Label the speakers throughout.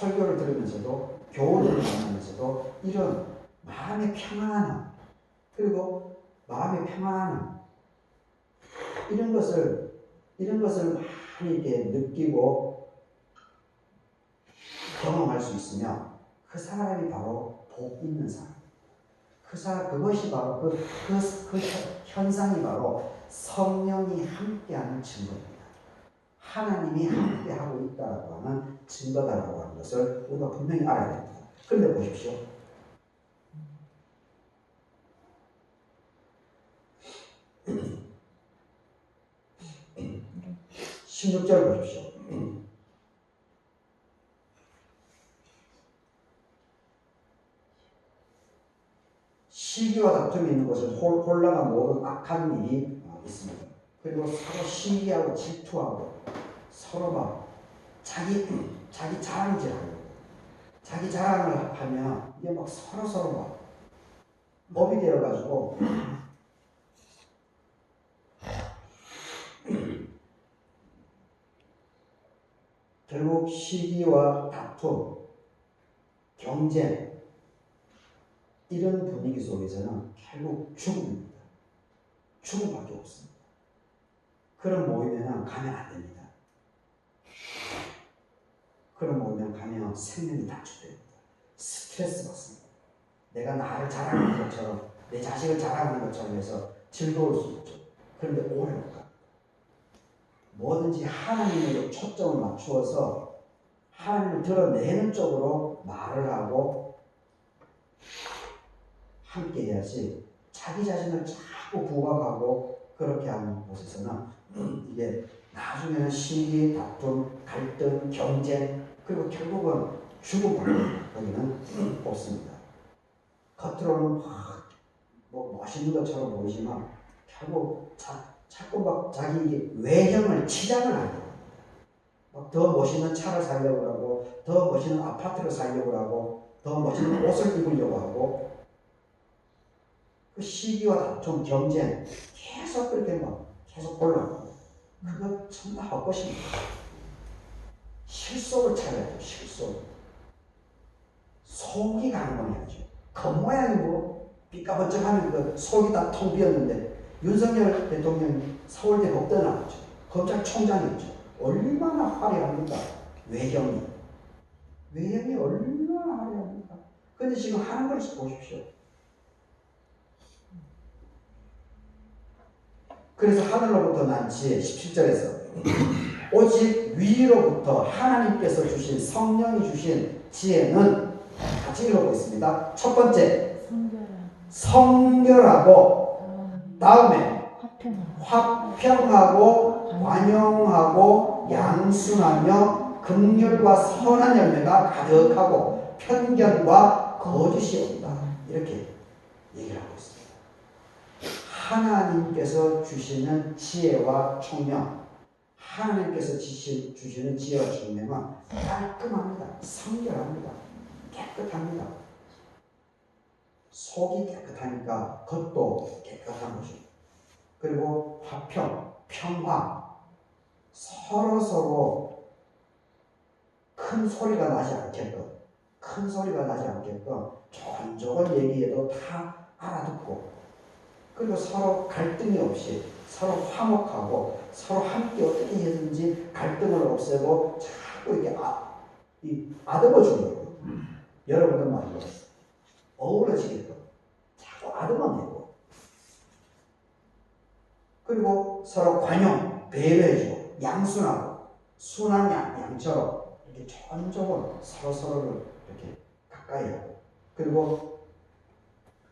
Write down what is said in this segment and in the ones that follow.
Speaker 1: 설교를 들으면서도 교훈을 만나면서도 이런 마음의 평안함 그리고 마음의 평안함 이런 것을 이런 것을 많이 이렇게 느끼고 경험할 수 있으면 그 사람이 바로 복 있는 사람. 그 사람 그것이 바로 그, 그, 그 현상이 바로 성령이 함께하는 증거입니다. 하나님이 함께하고 있다라고 하는 증거다라고 하는 것을 우리가 분명히 알아야 됩니다. 그런데 보십시오. 16절 보십시오. 시기와 다툼이 있는 홀- 혼란과 모든 악한 일이 어, 있습니다. 그리고 서로 시기하고 질투하고 서로 막 자기 자기 자랑질하고 자기 자랑을 하면 이게 막 서로 서로 막 법이 되어 가지고 결국 시기와 다툼, 경쟁 이런 분위기 속에서는 결국 죽음입니다. 죽음밖에 없습니다. 그런 모임에는 가면 안 됩니다. 그런 모임에 가면 생명이 단축됩니다. 스트레스 받습니다. 내가 나를 자랑하는 것처럼 내 자식을 자랑하는 것처럼 해서 즐거울 수 있죠. 그런데 오래 못 갑니다. 뭐든지 하나님으로 초점을 맞추어서 하나님을 드러내는 쪽으로 말을 하고 함께 해야지 자기 자신을 자꾸 부각하고 그렇게 하는 곳에서는 이게 나중에는 시기, 다툼, 갈등, 경쟁 그리고 결국은 죽음을 거기는 없습니다. 겉으로는 막뭐 멋있는 것처럼 보이지만 결국 자, 자꾸 막 자기 외형을 치장을 하려고 막더 멋있는 차를 사려고 하고 더 멋있는 아파트를 사려고 하고 더 멋있는 옷을 입으려고 하고 그 시기와 다툼 경쟁 계속 그렇게 막 계속 올라가고 그거 전부 헛것입니다. 실속을 찾아야 돼 실속. 속이 가는 건 아니죠. 겉모양이 뭐 삐까번쩍하는 그 속이 다텅 비었는데 윤석열 대통령이 서울대 법대 나왔죠. 검찰총장이었죠. 얼마나 화려합니까? 외형이. 외형이 얼마나 화려합니까? 근데 지금 하는 걸 보십시오. 그래서 하늘로부터 난 지혜 17절에서 오직 위로부터 하나님께서 주신 성령이 주신 지혜는 같이 읽어보겠습니다. 첫 번째 성결하고 다음에 화평하고 관용하고 양순하며 긍휼과 선한 열매가 가득하고 편견과 거짓이 없다. 이렇게 얘기를 하고 있습니다. 하나님께서 주시는 지혜와 총명, 하나님께서 주신, 주시는 지혜와 총명은 깔끔합니다. 성결합니다. 깨끗합니다. 속이 깨끗하니까 겉도 깨끗한 거죠. 그리고 화평, 평화, 서로 서로 큰 소리가 나지 않게끔, 큰 소리가 나지 않게끔 조곤조곤 얘기해도 다 알아듣고, 그리고 서로 갈등이 없이 서로 화목하고 서로 함께 어떻게 해든지 갈등을 없애고 자꾸 이렇게 아, 이 아듬어 주는 거예요. 여러분들 말로 어우러지게끔 자꾸 아듬어 내고 그리고 서로 관용, 배려해주고 양순하고 순한 양, 양처럼 이렇게 조곤조곤 서로 서로를 이렇게 가까이 하고 그리고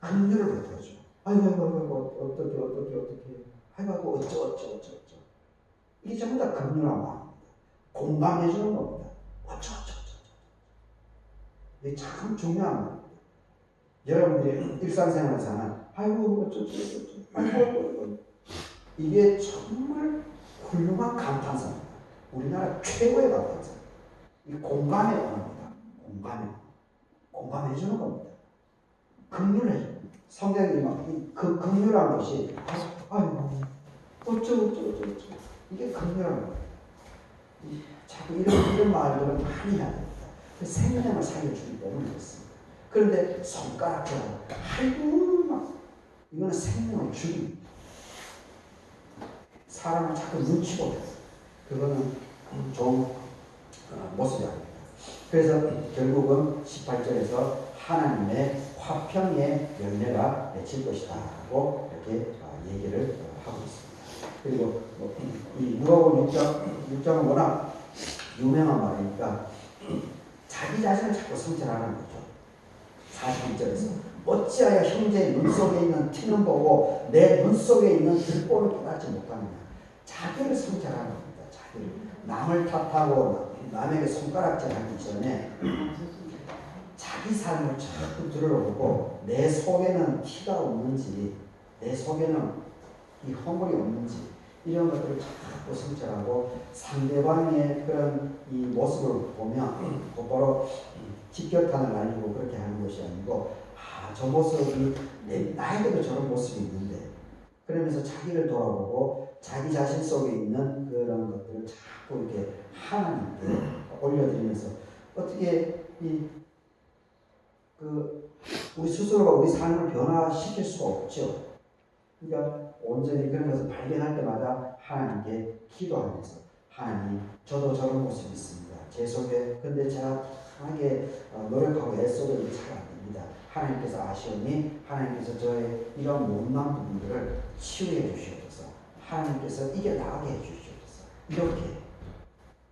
Speaker 1: 긍휼을 베풀어줘. 아이고 아이고 아이고 어떻게 어떻게 어떻게 아이고 아이고 어쩌 어쩌 어쩌 어쩌 이게 전부 다 긍휼한 마음입니다. 공감해주는 겁니다. 어쩌 어쩌 어쩌 이게 참 중요한 말입니다. 여러분들이 일상생활에서 하는 아이고 어쩌 어쩌 어쩌 아이고 이게 정말 훌륭한 감탄사입니다. 우리나라 최고의 감탄사. 이 공감의 언어입니다. 공감의 공감해주는 겁니다. 긍휼해줘. 성경이 막그 긍휼한 것이 아이고 어쩌 어쩌 어쩌 어쩌 이게 긍휼한 거예요. 이- 자꾸 이런 이런 말들을 많이 됩니다. 그 생명을 살려주기 때문에 그렇습니다. 그런데 손가락질하고 아이고 막 이거는 생명을 죽입니다. 사람을 자꾸 눈치 보게 그거는 좋은 어, 모습이 아닙니다. 그래서 결국은 18절에서 하나님의 화평의 열매가 맺힐 것이다 라고 이렇게 어, 얘기를 어, 하고 있습니다. 그리고 뭐, 이 누가복음 6장 6장은 워낙 유명한 말이니까 자기 자신을 자꾸 성찰하는 거죠. 41절에서 어찌하여 형제의 눈 속에 있는 티는 보고 내 눈 속에 있는 들보를 깨닫지 못하느냐. 자기를 성찰하는 겁니다. 자기를 남을 탓하고 남에게 손가락질하기 전에 자기 삶을 자꾸 들여다보고 내 속에는 티가 없는지 내 속에는 이 허물이 없는지 이런 것들을 자꾸 성찰하고 상대방의 그런 이 모습을 보면 곧바로 직격탄을 날리고 그렇게 하는 것이 아니고 아, 저 모습이 내, 나에게도 저런 모습이 있는데 그러면서 자기를 돌아보고 자기 자신 속에 있는 그런 것들을 자꾸 이렇게 하나님께 올려드리면서 어떻게 이 그 우리 스스로가 우리 삶을 변화시킬 수가 없죠. 그러니까 온전히 그런 것을 발견할 때마다 하나님께 기도하면서 하나님 저도 저런 모습이 있습니다. 제 속에 근데 제가 강하게 어, 노력하고 애써도 이게 잘안 됩니다. 하나님께서 아시오니 하나님께서 저의 이런 못난 부분들을 치유해 주시옵소서. 하나님께서 이겨 나가게 해 주시옵소서. 이렇게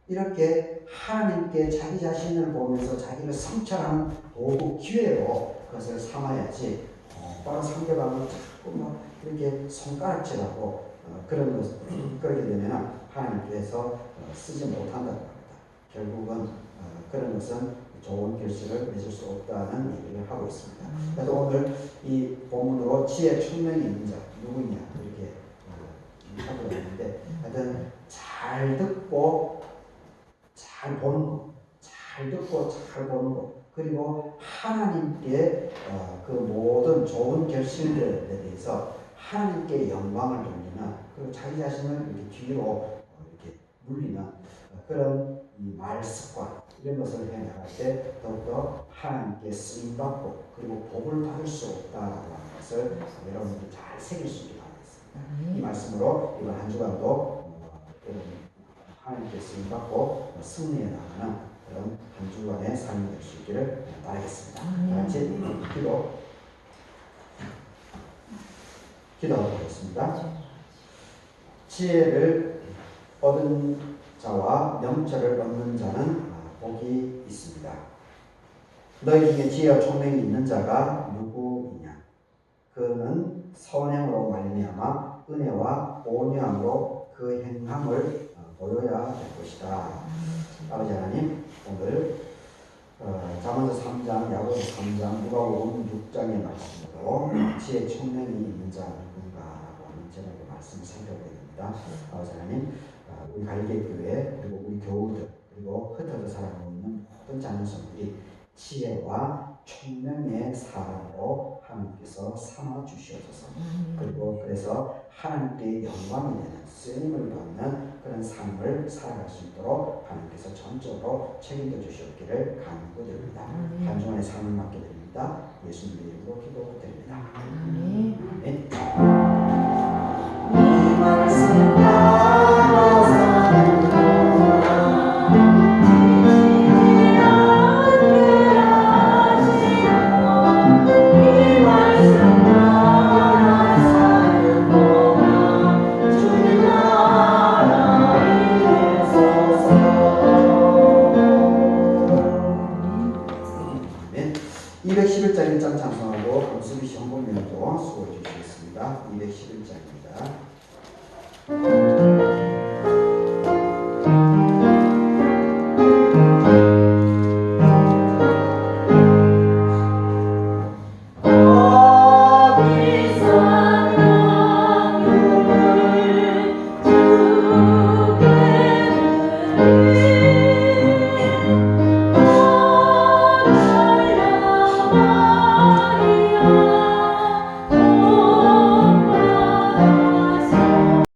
Speaker 1: 이렇게 하나님께 자기 자신을 보면서 자기를 성찰하는 도구 기회로 그것을 삼아야지 어, 다른 상대방을 자꾸 막 이렇게 손가락질하고 어, 그런 것 그렇게 되면 하나님께서 어, 쓰지 못한다고 합니다. 결국은 어, 그런 것은 좋은 결실을 맺을 수 없다는 얘기를 하고 있습니다. 그래서 오늘 이 본문으로 지혜 총명이 있는 자 누구냐 이렇게 어, 하고 있는데 하여튼 잘 듣고 잘 보는 것, 잘 듣고 잘 보는 것, 그리고 하나님께 어, 그 모든 좋은 결실들에 대해서 하나님께 영광을 돌리는 그리고 자기 자신을 이렇게 뒤로 어, 이렇게 물리는 어, 그런 말 습관 이런 것을 해나갈 때 더욱더 하나님께 쓰임 받고 그리고 복을 받을 수 없다라고 하는 것을 여러분들이 잘 새길 수 있게 바라겠습니다. 이 말씀으로 이번 한 주간도 어, 하나님께 쓰임 받고 승리해 나가는 삶이 될 수 있기를 바라겠습니다. 다 같이 기도 기도하겠습니다. 지혜를 얻은 자와 명철을 얻는 자는 복이 있습니다. 너희 중에 지혜와 총명이 있는 자가 누구이냐? 그는 선행으로 말미암아 은혜와 온유함으로 그 행함을 보여야 될 것이다. 아버지 하나님 오늘 어, 잠언서 3장, 야고보 3장, 누가복음 6장의 말씀으로 지혜 총명이 있는 자 누군가라고 하는 제목의 말씀을 살펴보게 됩니다. 아버지 하나님 어, 우리 갈개교회 그리고 우리 교우들 그리고 흩어져 살아가고 있는 모든 자녀성들이 지혜와 총명의 사람으로 하나님께서 삼아 주시옵소서. 그리고 그래서 하나님께 영광이 되는 쓰임을 받는 그런 삶을 살아갈 수 있도록 하나님께서 전적으로 책임져 주시옵기를 간구드립니다. 한 주간의 삶을 맡게 드립니다. 예수님의 이름으로 기도드립니다. 아멘. 이 말씀 211장 1장 장성하고 강수미 씨 한 번만 또 수고해 주시겠습니다. 211장입니다.